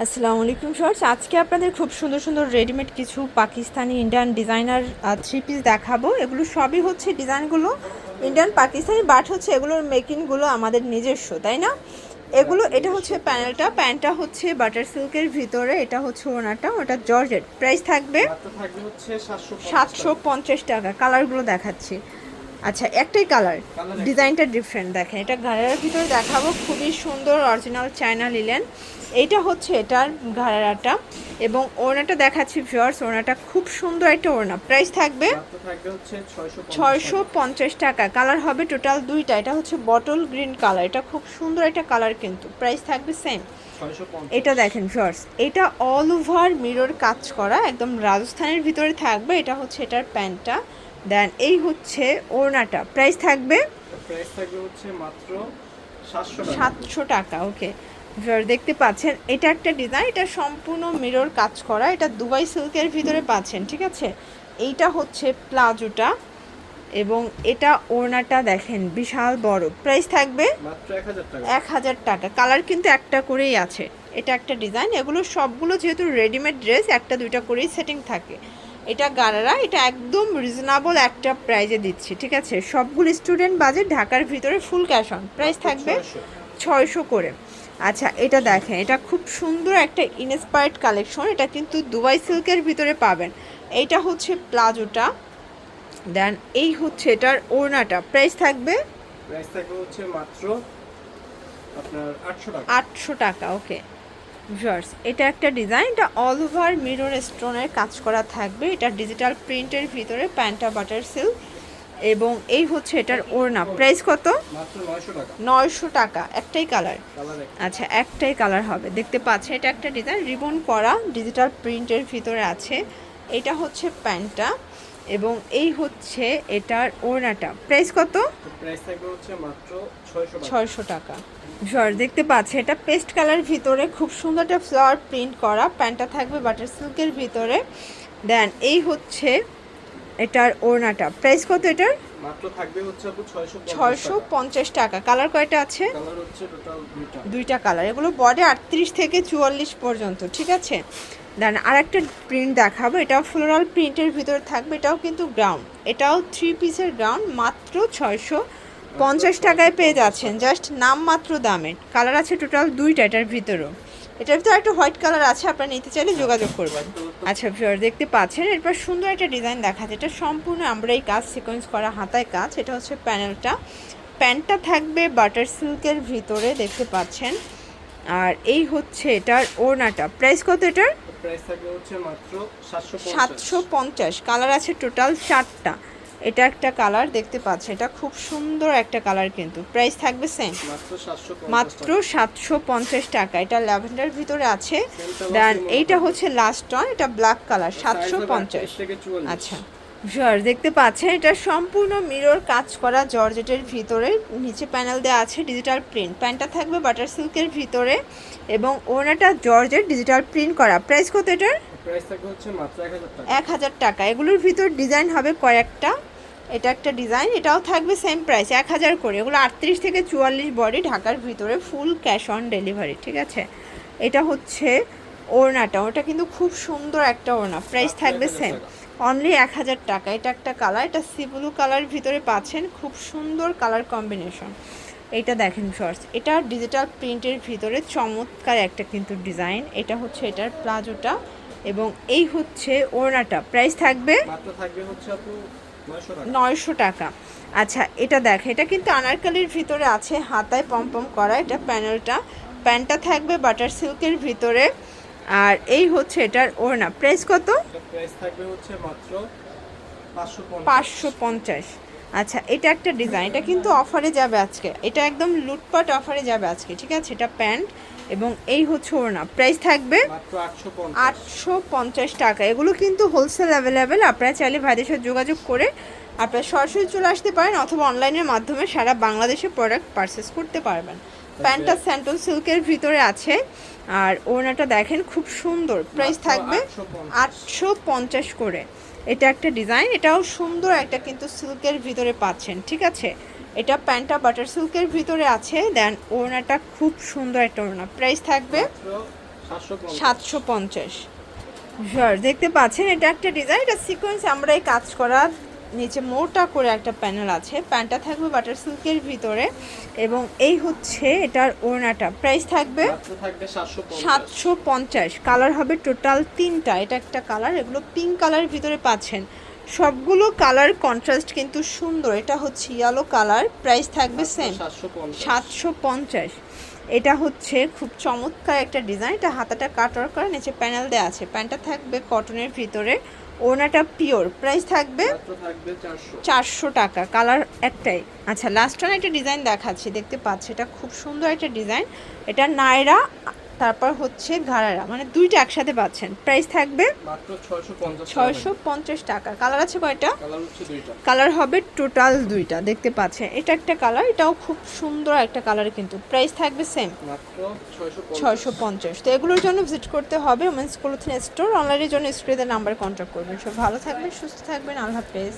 আসসালামু আলাইকুম শর্টস আজকে আপনাদের খুব সুন্দর সুন্দর রেডিমেড কিছু Pakistani Indian designer three piece দেখাবো। এগুলো সবই হচ্ছে ডিজাইনগুলো ইন্ডিয়ান পাকিস্তানি বাট হচ্ছে এগুলোর মেকিংগুলো আমাদের নিজস্ব তাই না? এগুলো এটা হচ্ছে প্যানেলটা প্যান্টটা হচ্ছে বাটার সিল্কের ভিতরে এটা হচ্ছে ওনাটা ওটা জর্জেট। প্রাইস থাকবে থাকবে হচ্ছে সাতশো সাতশো পঞ্চাশ টাকা। কালারগুলো দেখাচ্ছি। আচ্ছা একটাই কালার ডিজাইনটা ডিফারেন্ট দেখেন। এটা ঘাড়ার ভিতরে দেখাবো খুবই সুন্দর অরিজিনাল চায়না লিলেন এইটা হচ্ছে এটার ঘাড়াটা এবং ওড়নাটা দেখাচ্ছি ভিউয়ার্স ওড়নাটা খুব সুন্দর একটা ওড়না। প্রাইস থাকবে ছয়শো পঞ্চাশ টাকা। কালার হবে টোটাল দুইটা। এটা হচ্ছে বটল গ্রিন কালার এটা খুব সুন্দর একটা কালার কিন্তু। প্রাইস থাকবে সেম এটা দেখেন ভিউয়ার্স এটা অল ওভার মিরর কাজ করা একদম রাজস্থানের ভিতরে থাকবে। এটা হচ্ছে এটার প্যান্টটা। দেন এই হচ্ছে ওড়নাটা। প্রাইস থাকবে? প্রাইস থাকবে হচ্ছে মাত্র সাতশো টাকা। ওকে দেখতে পাচ্ছেন এটা একটা ডিজাইন এটা সম্পূর্ণ মিরর কাজ করা এটা দুবাই সিল্কের ভিতরে পাচ্ছেন ঠিক আছে? এইটা হচ্ছে প্লাজোটা এবং এটা ওড়নাটা দেখেন বিশাল বড়। প্রাইস থাকবে? এক হাজার টাকা। কালার কিন্তু একটা করেই আছে। এটা একটা ডিজাইন এগুলো সবগুলো যেহেতু রেডিমেড ড্রেস একটা দুইটা করেই সেটিং থাকে। এটা গারারা এটা একদম রিজনেবল একটা প্রাইজে দিচ্ছি ঠিক আছে? সবগুলো স্টুডেন্ট বাজেট ঢাকার ভিতরে ফুল ক্যাশ অন প্রাইস থাকবে ছয়শো। করে। আচ্ছা এটা দেখেন এটা খুব সুন্দর একটা ইনস্পায়ার্ড কালেকশন এটা কিন্তু দুবাই সিল্কের ভিতরে পাবেন। এইটা হচ্ছে প্লাজোটা দেন এই হচ্ছে এটার ওড়নাটা প্রাইস থাকবে প্রাইস থাকবে হচ্ছে মাত্র আপনার আটশো টাকা। আটশো টাকা ওকে ভিউয়ার্স এটা একটা ডিজাইন এটা অল ওভার মিরর স্টোনের কাজ করা থাকবে। এটা ডিজিটাল প্রিন্টের ভিতরে প্যান্টা বাটার সিল্ক এবং এই হচ্ছে এটার ওড়না। প্রাইস কত? নয়শো টাকা। একটাই কালার কালার আচ্ছা একটাই কালার হবে। দেখতে পাচ্ছেন এটা একটা ডিজাইন রিবন করা ডিজিটাল প্রিন্টের ভিতরে আছে। এটা হচ্ছে প্যান্টটা এবং এই হচ্ছে এটার ওড়নাটা। প্রাইস কত? প্রাইস থাকবে হচ্ছে মাত্র ছয়শো টাকা। জ্বর দেখতে পাচ্ছে এটা পেস্ট কালার ভিতরে খুব সুন্দর একটা ফ্লাওয়ার প্রিন্ট করা। প্যান্টটা থাকবে বাটার সিল্কের ভিতরে। দেন এই হচ্ছে এটার ওড়নাটা। প্রাইস কত এটার? মাত্র থাকবে হচ্ছে আপু ছয়শো ছয়শো পঞ্চাশ টাকা। কালার কয়টা আছে? কালার হচ্ছে টোটাল দুইটা। দুইটা কালার এগুলো বডি আটত্রিশ থেকে চুয়াল্লিশ পর্যন্ত ঠিক আছে? দেন আর একটা প্রিন্ট দেখাবো, এটাও ফ্লোরাল প্রিন্টের ভিতরে থাকবে, এটাও কিন্তু গ্রাউন্ড এটাও থ্রি পিসের গ্রাউন্ড মাত্র ছয়শো পঞ্চাশ টাকায় পেয়ে যাচ্ছেন জাস্ট নাম মাত্র দামে কালার আছে টোটাল দুইটা এটার ভিতরেও, এটার ভিতরে একটা হোয়াইট কালার আছে, আপনারা নিতে চাইলে যোগাযোগ করবেন। আচ্ছা ভিউয়ার দেখতে পাচ্ছেন, এরপর সুন্দর একটা ডিজাইন দেখা যায় এটা সম্পূর্ণ আমরা এই কাজ সিকোয়েন্স করা হাতায় কাজ, এটা হচ্ছে প্যানেলটা প্যান্টটা থাকবে বাটার সিল্কের ভিতরে, দেখতে পাচ্ছেন। আর এই হচ্ছে এটার ওড়নাটা। প্রাইস কত এটার? সাতশো সাতশো পঞ্চাশ। কালার আছে টোটাল চারটা। এটা একটা কালার দেখতে পাচ্ছেন। এটা খুব সুন্দর একটা কালার কিন্তু। প্রাইস থাকবে সেম মাত্র সাতশো পঞ্চাশ টাকা। এটা ল্যাভেন্ডার ভিতরে আছে। দেন এইটা হচ্ছে লাস্ট ওয়ান এটা ব্ল্যাক কালার সাতশো পঞ্চাশ। আচ্ছা। ভিউয়ার দেখতে পাচ্ছেন এটা সম্পূর্ণ মিরর কাজ করা জর্জেটের ভিতরে। নিচে প্যানেল দেওয়া আছে ডিজিটাল প্রিন্ট। প্যান্টটা থাকবে বাটার সিল্কের ভিতরে এবং ওনাটা জর্জেট ডিজিটাল প্রিন্ট করা। প্রাইস কত এটার? এক হাজার টাকা। এগুলোর ভিতর ডিজাইন হবে কয়েকটা। এটা একটা ডিজাইন এটাও থাকবে সেম প্রাইস এক হাজার করে। এগুলো আটত্রিশ থেকে চুয়াল্লিশ বডি ঢাকার ভিতরে ফুল ক্যাশ অন ডেলিভারি ঠিক আছে? এটা হচ্ছে ওড়নাটা। ওটা কিন্তু খুব সুন্দর একটা ওড়না। প্রাইস থাকবে সেম। অনলি এক হাজার টাকা। এটা একটা কালার এটা সি ব্লু কালার ভিতরে পাচ্ছেন। খুব সুন্দর কালার কম্বিনেশন এটা দেখেন শর্টস এটা ডিজিটাল প্রিন্টের ভিতরে চমৎকার একটা কিন্তু ডিজাইন এটা হচ্ছে এটার প্লাজোটা এবং এই হচ্ছে ওড়নাটা। প্রাইস থাকবে নয়শো টাকা। আচ্ছা এটা দেখ এটা কিন্তু আনারকালির ভিতরে আছে হাতায় পম্পম করা। এটা প্যানেলটা প্যান্টটা থাকবে বাটার সিল্কের ভিতরে। আর এই হচ্ছে এটার ওড়না। প্রাইস কত? প্রাইস থাকবে হচ্ছে মাত্র পাঁচশো পঞ্চাশ। আচ্ছা এটা একটা ডিজাইন এটা কিন্তু অফারে যাবে আজকে। এটা একদম লুটপাট অফারে যাবে আজকে ঠিক আছে? এটা প্যান্ট এবং এই হচ্ছে ওড়না। প্রাইস থাকবে মাত্র আটশো পঞ্চাশ। আটশো পঞ্চাশ টাকা। এগুলো কিন্তু হোলসেল অ্যাভেলেবেল আপনারা চাইলে ভাইদের সাথে যোগাযোগ করে আপনারা সরাসরি চলে আসতে পারেন অথবা অনলাইনের মাধ্যমে সারা বাংলাদেশে প্রোডাক্ট পারচেস করতে পারবেন। প্যান্টটা স্যান্টন সিল্কের ভিতরে আছে। আর ওড়নাটা দেখেন খুব সুন্দর। প্রাইস থাকবে আটশো পঞ্চাশ। করে। এটা একটা ডিজাইন এটাও সুন্দর একটা কিন্তু সিল্কের ভিতরে পাচ্ছেন ঠিক আছে? এটা প্যান্টটা বাটার সিল্কের ভিতরে আছে দেন ওড়নাটা খুব সুন্দর একটা ওড়না। প্রাইস থাকবে সাতশো পঞ্চাশ। দেখতে পাচ্ছেন এটা একটা ডিজাইন এটা সিকোয়েন্স আমরা এই কাজ করা নিচে মোটা করে একটা প্যানেল আছে। প্যান্টটা থাকবে বাটার সিল্কের ভিতরে এবং এই হচ্ছে এটার ওড়নাটা। প্রাইস থাকবে সাতশো পঞ্চাশ। কালার হবে টোটাল তিনটা। এটা একটা কালার এগুলো পিঙ্ক কালারের ভিতরে পাচ্ছেন। সবগুলো কালার কন্ট্রাস্ট কিন্তু সুন্দর। এটা হচ্ছে ইয়েলো কালার। প্রাইস থাকবে সেম সাতশো পঞ্চাশ। এটা হচ্ছে খুব চমৎকার একটা ডিজাইন। এটা হাতাটা কাটার করে নিচে প্যানেল দেওয়া আছে। প্যান্টটা থাকবে কটনের ভিতরে। ওনাটা পিওর। প্রাইস থাকবে চারশো। টাকা। কালার একটাই। আচ্ছা লাস্ট ওয়ান একটা ডিজাইন দেখাচ্ছি। দেখতে পাচ্ছি এটা খুব সুন্দর একটা ডিজাইন এটা নায়রা তারপর হচ্ছে ঘাড়ারা মানে দুইটা একসাথে পাচ্ছেন। প্রাইস থাকবে ছয়শো পঞ্চাশ টাকা কালার আছে কয়টা? কালার হবে টোটাল দুইটা দেখতে পাচ্ছেন। এটা একটা কালার এটাও খুব সুন্দর একটা কালার কিন্তু। প্রাইস থাকবে সেম ছয়শো ছয়শো পঞ্চাশ। তো এগুলোর জন্য ভিজিট করতে হবে ওমেন্স ক্লোথিং স্টোর অনলাইনের জন্য স্ক্রিনের নাম্বার কন্ট্যাক্ট করবেন। সব ভালো থাকবেন সুস্থ থাকবেন। আল্লাহ হাফেজ।